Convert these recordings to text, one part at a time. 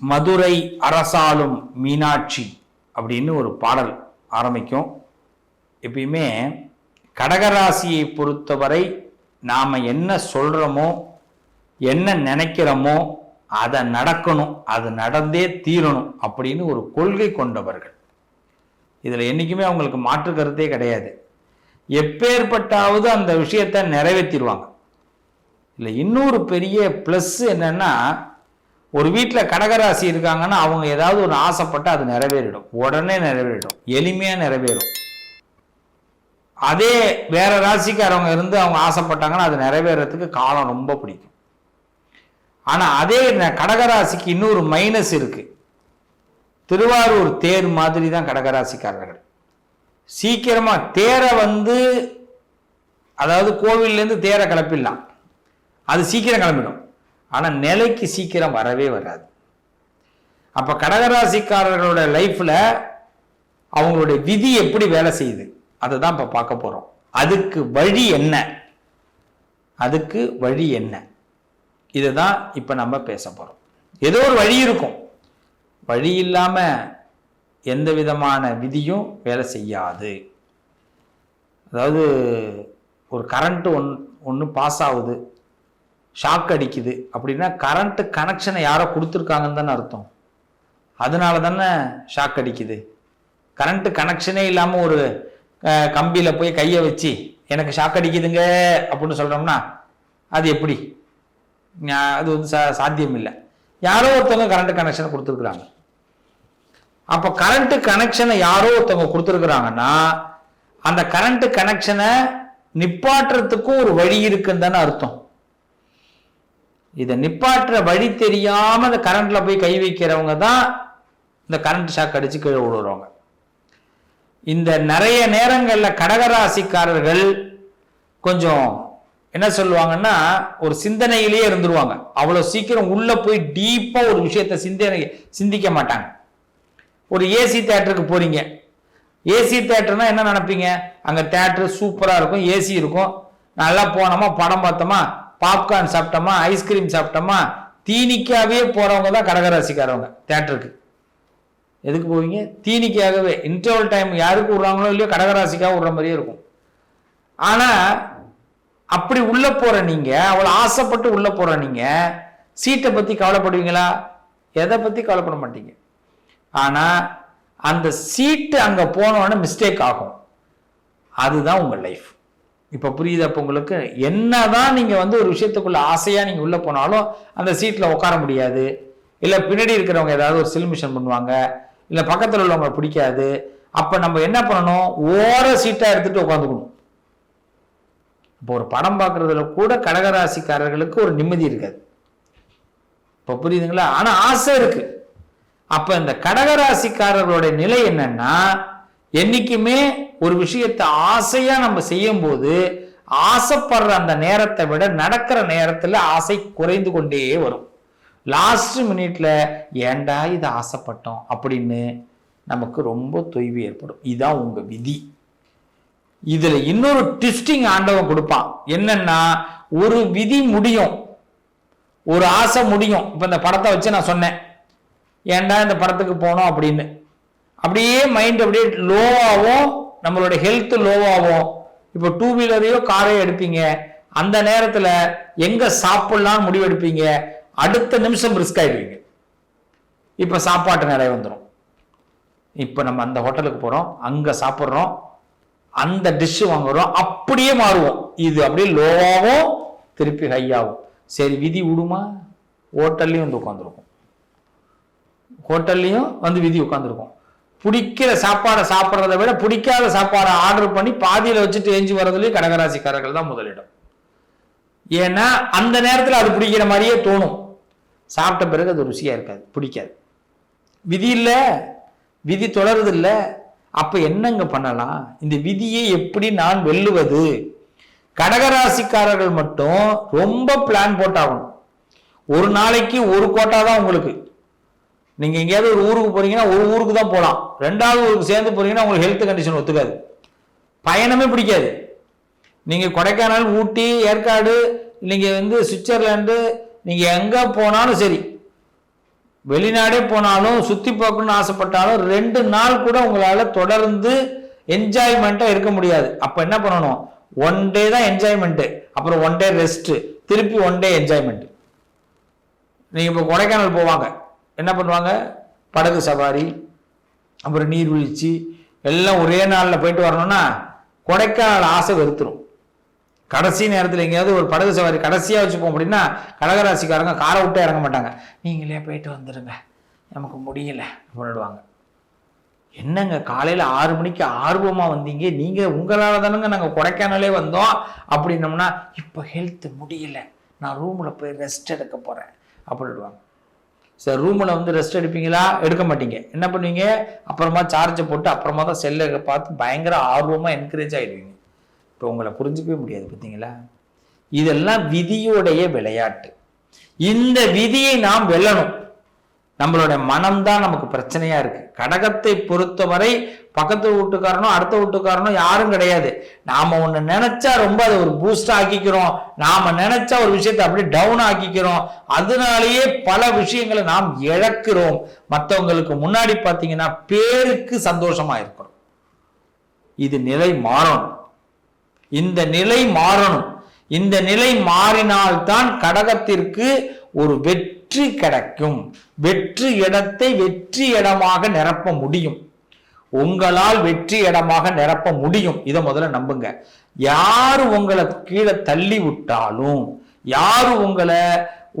மதுரை அரசாளும் மீனாட்சி அப்படின்னு ஒரு பாடல் ஆரம்பிக்கும். எப்பயுமே கடகராசியை பொறுத்தவரை நாம் என்ன சொல்கிறோமோ என்ன நினைக்கிறோமோ அதை நடக்கணும் அது நடந்தே தீரணும் அப்படின்னு ஒரு கொள்கை கொண்டவர்கள். இதில் என்றைக்குமே அவங்களுக்கு மாற்று கருத்தே கிடையாது. எப்பேற்பட்டாவது அந்த விஷயத்தை நிறைவேற்றிடுவாங்க இல்லை இன்னொரு பெரிய ப்ளஸ் என்னன்னா ஒரு வீட்டில் கடகராசி இருக்காங்கன்னா அவங்க ஏதாவது ஒரு ஆசைப்பட்டு அது நிறைவேறிடும். உடனே நிறைவேறிடும். எளிமையாக நிறைவேறும். அதே வேற ராசிக்காரவங்க இருந்து அவங்க ஆசைப்பட்டாங்கன்னா அது நிறைவேறதுக்கு காலம் ரொம்ப பிடிக்கும். ஆனால் அதே கடகராசிக்கு இன்னொரு மைனஸ் இருக்குது திருவாரூர் தேர் மாதிரி தான் கடகராசிக்காரர்கள். சீக்கிரமாக தேரை வந்து அதாவது கோவில்லேருந்து தேரை கிளப்பிடலாம். அது சீக்கிரம் கிளம்பிடும். ஆனால் நிலைக்கு சீக்கிரம் வரவே வராது. அப்போ கடகராசிக்காரர்களோட லைஃப்பில் அவங்களுடைய விதி எப்படி வேலை செய்யுது? அதை தான் இப்போ பார்க்க போகிறோம் அதுக்கு வழி என்ன? அதுக்கு வழி என்ன? இதை தான் இப்போ நம்ம பேச போகிறோம் ஏதோ ஒரு வழி இருக்கும். வழி இல்லாமல் எந்த விதமான விதியும் வேலை செய்யாது. அதாவது ஒரு கரண்ட்டு ஒன் ஒன்று பாஸ் ஆகுது. ஷாக் அடிக்குது. அப்படின்னா கரண்ட்டு கனெக்ஷனை யாரோ கொடுத்துருக்காங்கன்னு தானே அர்த்தம். அதனால தானே ஷாக் அடிக்குது. கரண்ட்டு கனெக்ஷனே இல்லாமல் ஒரு கம்பியில் போய் கையை வச்சு எனக்கு ஷாக் அடிக்குதுங்க அப்படின்னு சொல்கிறோம்னா அது எப்படி? அது வந்து சா சாத்தியம் இல்லை யாரோ ஒருத்தவங்க கரண்ட்டு கனெக்ஷனை கொடுத்துருக்குறாங்க. அப்போ கரண்ட்டு கனெக்ஷனை யாரோ ஒருத்தவங்க கொடுத்துருக்குறாங்கன்னா அந்த கரண்ட்டு கனெக்ஷனை நிப்பாட்டுறதுக்கும் ஒரு வழி இருக்குன்னு தானே அர்த்தம். இதை நிப்பாட்டுற வழி தெரியாமல் இந்த கரண்டில் போய் கை வைக்கிறவங்க தான் இந்த கரண்ட் ஷாக் அடித்து கீழே விடுறவங்க இந்த நிறைய நேரங்களில் கடகராசிக்காரர்கள் கொஞ்சம் என்ன சொல்லுவாங்கன்னா ஒரு சிந்தனையிலேயே இருந்துருவாங்க. அவ்வளோ சீக்கிரம் உள்ளே போய் டீப்பாக ஒரு விஷயத்தை சிந்தனை சிந்திக்க மாட்டாங்க. ஒரு ஏசி தேட்டருக்கு போகிறீங்க ஏசி தேட்டர்னா என்ன நினைப்பீங்க? அங்கே தேட்டர் சூப்பராக இருக்கும் ஏசி இருக்கும். நல்லா போனோமா படம் பார்த்தோமா? பாப்கார்ன் சாப்பிட்டோமா ஐஸ்கிரீம் சாப்பிட்டோமா தீனிக்காகவே போகிறவங்க தான் கடகராசிக்காரவங்க தேட்டருக்கு எதுக்கு போவீங்க? தீனிக்காகவே. இன்டர்வல் டைம் யாருக்கு விடுறாங்களோ இல்லையோ கடகராசிக்காக விடுற மாதிரியே இருக்கும். ஆனால் அப்படி உள்ள போகிற நீங்கள் அவ்வளோ ஆசைப்பட்டு உள்ள போகிற நீங்கள் சீட்டை பற்றி கவலைப்படுவீங்களா? எதை பற்றி கவலைப்பட மாட்டீங்க. ஆனால் அந்த சீட்டு அங்கே போனோன்னு மிஸ்டேக் ஆகும். அதுதான் உங்கள் லைஃப் இப்ப புரியுது அப்ப உங்களுக்கு? என்னதான் நீங்க வந்து ஒரு விஷயத்துக்குள்ள ஆசையா நீங்க உள்ள போனாலும் அந்த சீட்ல உட்கார முடியாது. இல்ல பின்னாடி இருக்கிறவங்க ஏதாவது ஒரு சில்மிஷன் பண்ணுவாங்க. இல்ல பக்கத்துல உள்ளவங்க பிடிக்காது. அப்ப நம்ம என்ன பண்ணணும்? ஓர சீட்டா எடுத்துட்டு உட்காந்துக்கணும். இப்போ ஒரு படம் பார்க்கறதுல கூட கடகராசிக்காரர்களுக்கு ஒரு நிம்மதி இருக்காது. இப்போ புரியுதுங்களா? ஆனால் ஆசை இருக்கு. அப்போ இந்த கடகராசிக்காரர்களுடைய நிலை என்னன்னா என்னைக்குமே ஒரு விஷயத்தை ஆசையா நம்ம செய்யும் போது ஆசைப்படுற அந்த நேரத்தை விட நடக்கிற நேரத்துல ஆசை குறைந்து கொண்டே வரும். லாஸ்ட் மினிட்ல ஏன்டா இதை ஆசைப்பட்டோம்? அப்படின்னு நமக்கு ரொம்ப தொய்வு ஏற்படும். இதுதான் உங்க விதி. இதுல இன்னொரு ட்விஸ்டிங் ஆண்டவன் கொடுப்பான். என்னன்னா ஒரு விதி முடியும். ஒரு ஆசை முடியும். இப்ப இந்த படத்தை வச்சு நான் சொன்னேன். ஏன்டா இந்த படத்துக்கு போனோம்? அப்படின்னு. அப்படியே மைண்ட் அப்படியே லோவாகவும் நம்மளோட ஹெல்த் லோவாகவும் இப்போ டூ வீலரையோ காரையோ எடுப்பீங்க. அந்த நேரத்தில் எங்கே சாப்பிட்லான்னு முடிவெடுப்பீங்க? அடுத்த நிமிஷம் ரிஸ்க் ஆகிடுவீங்க இப்போ சாப்பாட்டு நிறைய வந்துடும் இப்போ நம்ம அந்த ஹோட்டலுக்கு போகிறோம் அங்கே சாப்பிட்றோம். அந்த டிஷ்ஷு வாங்குறோம். அப்படியே மாறுவோம். இது அப்படியே லோவாகவும் திருப்பி ஹையாகும் சரி விதி விடுமா? ஹோட்டல்லையும் வந்து உட்காந்துருக்கும் ஹோட்டல்லையும் வந்து விதி உட்காந்துருக்கும் பிடிக்கிற சாப்பாடை சாப்பிட்றத விட பிடிக்காத சாப்பாடை ஆர்டர் பண்ணி பாதியில் வச்சுட்டு ஏஞ்சி வர்றதுலயும் கடகராசிக்காரர்கள் தான் முதலிடம். ஏன்னா அந்த நேரத்தில் அது பிடிக்கிற மாதிரியே தோணும். சாப்பிட்ட பிறகு அது ருசியாக இருக்காது பிடிக்காது. விதி இல்லை விதி தொடருது இல்லை. அப்போ என்னங்க பண்ணலாம்? இந்த விதியை எப்படி நான் வெல்லுவது? கடகராசிக்காரர்கள் மட்டும் ரொம்ப பிளான் போட்டாகணும். ஒரு நாளைக்கு ஒரு கோட்டா தான் உங்களுக்கு. நீங்கள் எங்கேயாவது ஒரு ஊருக்கு போகிறீங்கன்னா ஒரு ஊருக்கு தான் போகலாம் ரெண்டாவது ஊருக்கு சேர்ந்து போகிறீங்கன்னா உங்களுக்கு ஹெல்த் கண்டிஷன் ஒத்துக்காது. பயணமே பிடிக்காது. நீங்கள் கொடைக்கானல் ஊட்டி ஏற்காடு நீங்கள் வந்து சுவிட்சர்லாந்து நீங்கள் எங்கே போனாலும் சரி வெளிநாடே போனாலும் சுற்றி பார்க்கணும்னு ஆசைப்பட்டாலும் ரெண்டு நாள் கூட உங்களால் தொடர்ந்து என்ஜாய்மெண்ட்டாக இருக்க முடியாது. அப்போ என்ன பண்ணணும்? ஒன் டே தான் என்ஜாய்மெண்ட்டு அப்புறம் ஒன் டே ரெஸ்ட்டு திருப்பி ஒன் டே என்ஜாய்மெண்ட் நீங்கள் இப்போ கொடைக்கானல் போவாங்க. என்ன பண்ணுவாங்க? படகு சவாரி அப்புறம் நீர்வீழ்ச்சி எல்லாம் ஒரே நாளில் போயிட்டு வரணும்னா கொடைக்கானல் ஆசை வெறுத்துரும். கடைசி நேரத்தில் எங்கேயாவது ஒரு படகு சவாரி கடைசியாக வச்சுப்போம் அப்படின்னா கடகராசிக்காரங்க காரை விட்டே இறங்க மாட்டாங்க. நீங்களே போயிட்டு வந்துடுங்க நமக்கு முடியலை அப்படிடுவாங்க என்னங்க காலையில் ஆறு மணிக்கு ஆர்வமாக வந்தீங்க? நீங்கள் உங்களால் தானுங்க நாங்கள் கொடைக்கானலே வந்தோம் அப்படின்னோம்னா இப்போ ஹெல்த் முடியல. நான் ரூமில் போய் ரெஸ்ட் எடுக்க போகிறேன் அப்படிடுவாங்க சார் ரூமில் வந்து ரெஸ்ட் எடுப்பீங்களா? எடுக்க மாட்டீங்க. என்ன பண்ணுவீங்க? அப்புறமா சார்ஜை போட்டு அப்புறமா தான் செல்லை பார்த்து பயங்கர ஆர்வமாக என்கரேஜ் ஆகிடுவீங்க இப்போ உங்களை புரிஞ்சுக்கவே முடியாது பார்த்தீங்களா? இதெல்லாம் விதியுடைய விளையாட்டு. இந்த விதியை நாம் வெல்லணும். நம்மளோட மனம்தான் நமக்கு பிரச்சனையா இருக்கு. கடகத்தை பொறுத்தவரை பக்கத்து வீட்டுக்காரனோ அடுத்த வீட்டுக்காரனோ யாரும் கிடையாது. நாம ஒண்ணு நினைச்சா ரொம்ப அதை ஒரு பூஸ்ட் ஆக்கிக்கிறோம். நாம நினைச்சா ஒரு விஷயத்தை அப்படியே டவுன் ஆக்கிக்கிறோம். அதனாலேயே பல விஷயங்களை நாம் இழக்கிறோம். மற்றவங்களுக்கு முன்னாடி பார்த்தீங்கன்னா பேருக்கு சந்தோஷமா இருக்கிறோம். இது நிலை மாறணும். இந்த நிலை மாறணும். இந்த நிலை மாறினால்தான் கடகத்திற்கு ஒரு வெற்றி வெற்றி கிடைக்கும். வெற்றி இடத்தை வெற்றி இடமாக நிரப்ப முடியும். உங்களால் வெற்றி இடமாக நிரப்ப முடியும். இதை முதல்ல நம்புங்க. யார் உங்களை கீழே தள்ளி விட்டாலும் யார் உங்களை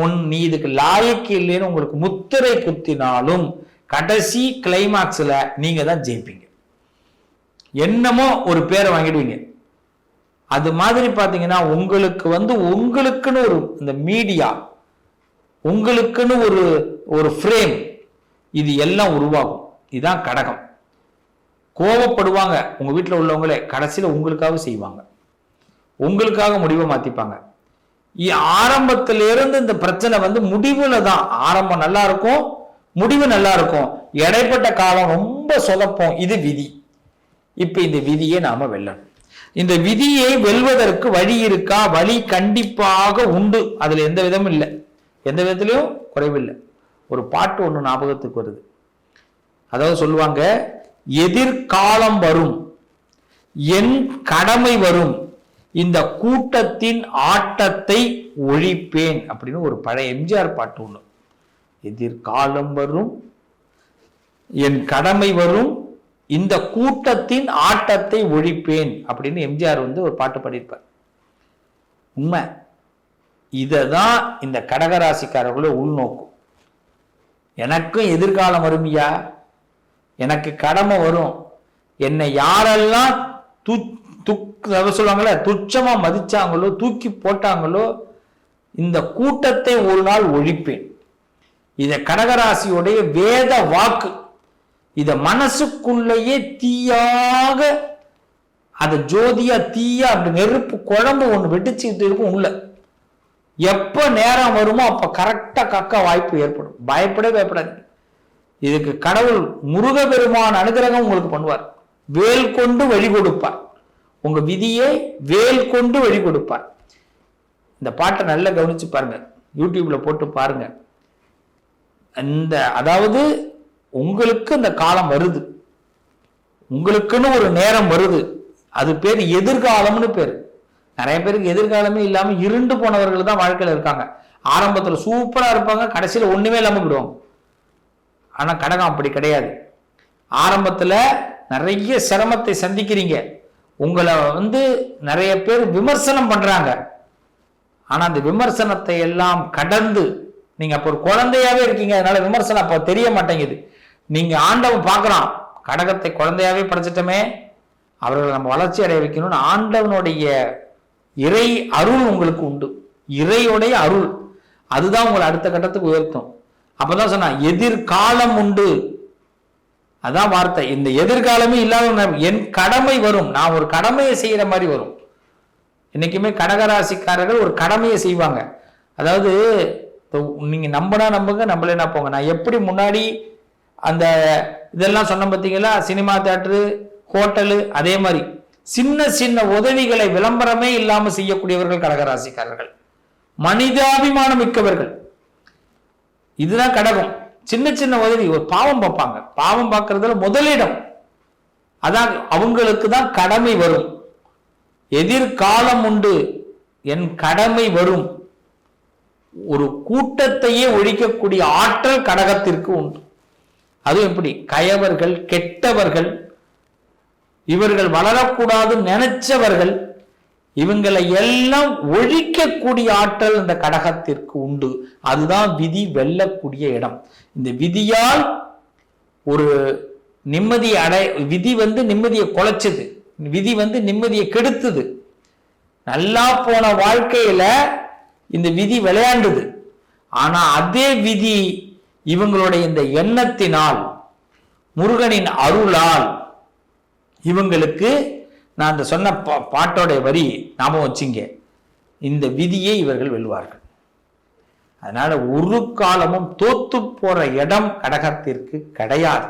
உன் நீ இதுக்கு லாயக்கு இல்லைன்னு உங்களுக்கு முத்திரை குத்தினாலும் கடைசி கிளைமாக்ஸில் நீங்கள் தான் ஜெயிப்பீங்க. என்னமோ ஒரு பேரை வாங்கிடுவீங்க. அது மாதிரி பார்த்தீங்கன்னா உங்களுக்கு வந்து உங்களுக்குன்னு ஒரு இந்த மீடியா உங்களுக்குன்னு ஒரு ஒரு ஃப்ரேம் இது எல்லாம் உருவாகும். இதுதான் கடகம். கோவப்படுவாங்க. உங்கள் வீட்டில் உள்ளவங்களே கடைசியில் உங்களுக்காக செய்வாங்க. உங்களுக்காக முடிவை மாற்றிப்பாங்க ஆரம்பத்திலிருந்து இந்த பிரச்சனை வந்து முடிவில் தான். ஆரம்பம் நல்லா இருக்கும் முடிவு நல்லா இருக்கும். இடைப்பட்ட காலம் ரொம்ப சொதப்போம். இது விதி. இப்போ இந்த விதியை நாம வெல்லணும். இந்த விதியை வெல்வதற்கு வழி இருக்கா? வழி கண்டிப்பாக உண்டு. அதுல எந்த விதமும் இல்லை. எந்த விதத்திலையும் குறைவில்லை. ஒரு பாட்டு ஒன்று ஞாபகத்துக்கு வருது. அதாவது சொல்லுவாங்க எதிர்காலம் வரும் என் கடமை வரும் இந்த கூட்டத்தின் ஆட்டத்தை ஒழிப்பேன் அப்படின்னு ஒரு பழைய எம்ஜிஆர் பாட்டு ஒன்று எதிர்காலம் வரும் என் கடமை வரும் இந்த கூட்டத்தின் ஆட்டத்தை ஒழிப்பேன் அப்படின்னு எம்ஜிஆர் வந்து ஒரு பாட்டு பாடியிருப்பார். உண்மை. இதை தான் இந்த கடகராசிக்காரர்களும் உள்நோக்கும் எனக்கும் எதிர்காலம் வருமியா? எனக்கு கடமை வரும். என்னை யாரெல்லாம் து துக் சொல்லுவாங்களே துச்சமா மதிச்சாங்களோ தூக்கி போட்டாங்களோ இந்த கூட்டத்தை ஒரு நாள் ஒழிப்பேன். இதை கடகராசியுடைய வேத வாக்கு. இத மனசுக்குள்ளேயே தீயாக அதை ஜோதியா தீயா அப்படி நெருப்பு குழம்பு ஒன்று வெடிச்சுக்கிட்டு இருக்கும் உள்ள. எப்ப நேரம் வருமோ அப்ப கரெக்டா கக்க வாய்ப்பு ஏற்படும். பயப்படவே பயப்படாது இதுக்கு கடவுள் முருகபெருமான அனுகிரகம் உங்களுக்கு பண்ணுவார். வேல் கொண்டு வழி கொடுப்பார். உங்க விதியை வேல் கொண்டு வழி கொடுப்பார். இந்த பாட்டை நல்லா கவனிச்சு பாருங்க. யூடியூப்ல போட்டு பாருங்க. அந்த அதாவது உங்களுக்கு இந்த காலம் வருது. உங்களுக்குன்னு ஒரு நேரம் வருது. அது பேர் எதிர்காலம்னு பேர். நிறைய பேருக்கு எதிர்காலமே இல்லாமல் இருண்டு போனவர்கள் தான் வாழ்க்கையில் இருக்காங்க. ஆரம்பத்தில் சூப்பராக இருப்பாங்க கடைசியில் ஒன்றுமே இல்லாமல் விடுவாங்க ஆனால் கடகம் அப்படி கிடையாது. ஆரம்பத்தில் நிறைய சிரமத்தை சந்திக்கிறீங்க. உங்களை வந்து நிறைய பேர் விமர்சனம் பண்ணுறாங்க ஆனால் அந்த விமர்சனத்தை எல்லாம் கடந்து நீங்கள் அப்போ ஒரு குழந்தையாவே இருக்கீங்க அதனால விமர்சனம் அப்போ தெரிய மாட்டேங்குது. நீங்கள் ஆண்டவன் பார்க்குறான் கடகத்தை குழந்தையாவே படைச்சிட்டோமே. அவர்களை நம்ம வளர்ச்சி அடைய வைக்கணும்னு ஆண்டவனுடைய இறை அருள் உங்களுக்கு உண்டு. இறையுடைய அருள். அதுதான் உங்களை அடுத்த கட்டத்துக்கு உயர்த்தும். அப்பதான் சொன்னா எதிர்காலம் உண்டு. அதான் வார்த்தை. இந்த எதிர்காலமே இல்லாத என் கடமை வரும். நான் ஒரு கடமையை செய்யற மாதிரி வரும். என்னைக்குமே கடகராசிக்காரர்கள் ஒரு கடமையை செய்வாங்க. அதாவது நீங்க நம்பினா நம்புங்க நம்பலைன்னா போங்க. நான் எப்படி முன்னாடி அந்த இதெல்லாம் சொன்ன பார்த்தீங்களா சினிமா தேட்டரு ஹோட்டலு அதே மாதிரி. சின்ன சின்ன உதவிகளை விளம்பரமே இல்லாமல் செய்யக்கூடியவர்கள் கடகராசிக்காரர்கள். மனிதாபிமானம் மிக்கவர்கள். இதுதான் கடகம். சின்ன சின்ன உதவி ஒரு பாவம் பார்ப்பாங்க. பாவம் பார்க்கறதுல முதலிடம். அதான் அவங்களுக்கு தான் கடமை வரும். எதிர்காலம் உண்டு. என் கடமை வரும். ஒரு கூட்டத்தையே ஒழிக்கக்கூடிய ஆற்றல் கடகத்திற்கு உண்டு. அதுவும் எப்படி? கயவர்கள் கெட்டவர்கள் இவர்கள் வளரக்கூடாதுன்னு நினைச்சவர்கள் இவங்களை எல்லாம் ஒழிக்கக்கூடிய ஆற்றல் இந்த கடகத்திற்கு உண்டு. அதுதான் விதி வெல்லக்கூடிய இடம். இந்த விதியால் ஒரு நிம்மதி அடை விதி வந்து நிம்மதியை குலைச்சது. விதி வந்து நிம்மதியை கெடுத்தது. நல்லா போன வாழ்க்கையில இந்த விதி விளையாண்டுது. ஆனா அதே விதி இவங்களுடைய இந்த எண்ணத்தினால் முருகனின் அருளால் இவங்களுக்கு நான் அந்த சொன்ன பா- பாட்டோடைய வரி ஞாபகம் வச்சுங்க. இந்த விதியை இவர்கள் வெல்வார்கள் அதனால ஒரு காலமும் தோத்து போற இடம் கடகத்திற்கு கிடையாது.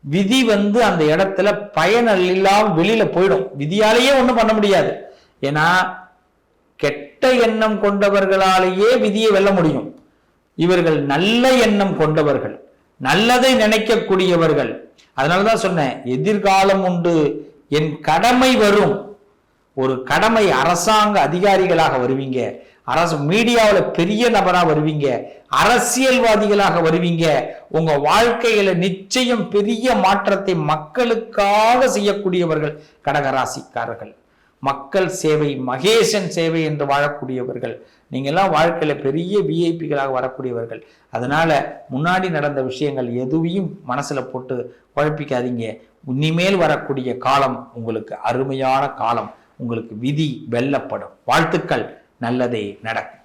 விதி வந்து அந்த இடத்துல பயன் இல்லாமல் வெளியில போயிடும். விதியாலேயே ஒன்றும் பண்ண முடியாது. ஏன்னா கெட்ட எண்ணம் கொண்டவர்களாலேயே விதியை வெல்ல முடியும். இவர்கள் நல்ல எண்ணம் கொண்டவர்கள். நல்லதை நினைக்கக்கூடியவர்கள். அதனாலதான் சொன்னேன் எதிர்காலம் உண்டு. என் கடமை வரும். ஒரு கடமை அரசாங்க அதிகாரிகளாக வருவீங்க. அரசு மீடியாவில் பெரிய நபராக வருவீங்க. அரசியல்வாதிகளாக வருவீங்க. உங்க வாழ்க்கையில நிச்சயம் பெரிய மாற்றத்தை மக்களுக்காக செய்யக்கூடியவர்கள் கடகராசிக்காரர்கள். மக்கள் சேவை மகேசன் சேவை என்று வாழக்கூடியவர்கள். நீங்கள்லாம் வாழ்க்கையில் பெரிய விஐபிகளாக வரக்கூடியவர்கள். அதனால் முன்னாடி நடந்த விஷயங்கள் எதுவையும் மனசில் போட்டு குழப்பிக்காதீங்க. இனிமேல் வரக்கூடிய காலம் உங்களுக்கு அருமையான காலம். உங்களுக்கு விதி வெல்லப்படும். வாழ்த்துக்கள். நல்லதே நடக்கும்.